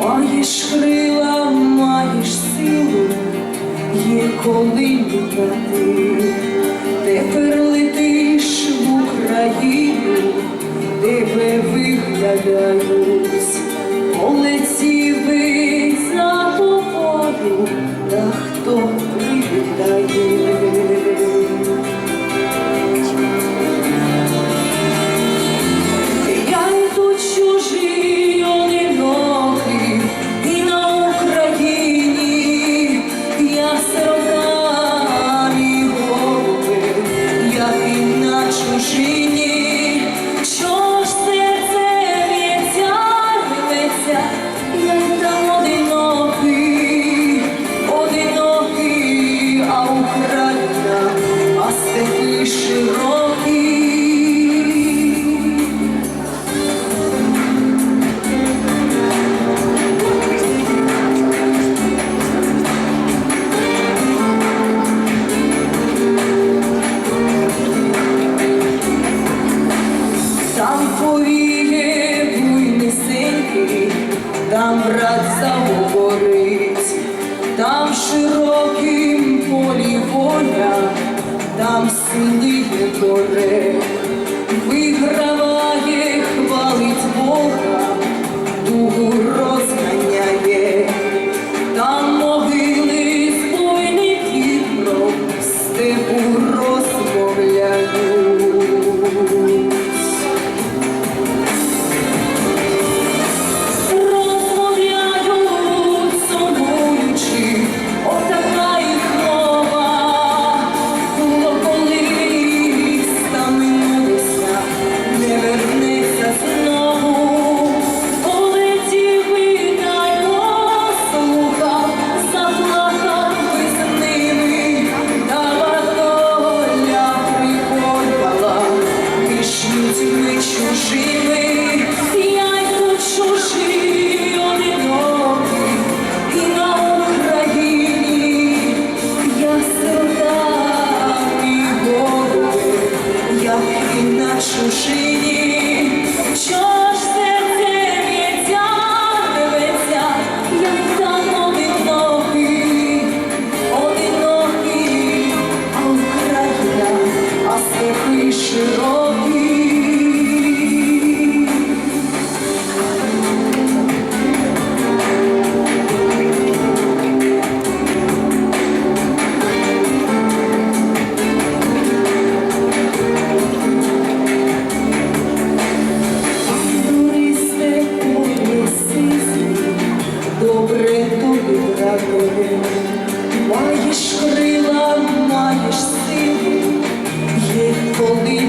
маєш крила, маєш силу, є коли літати, тепер. Там широким полі воля, там синіє горе, виграває, чужими. conmigo.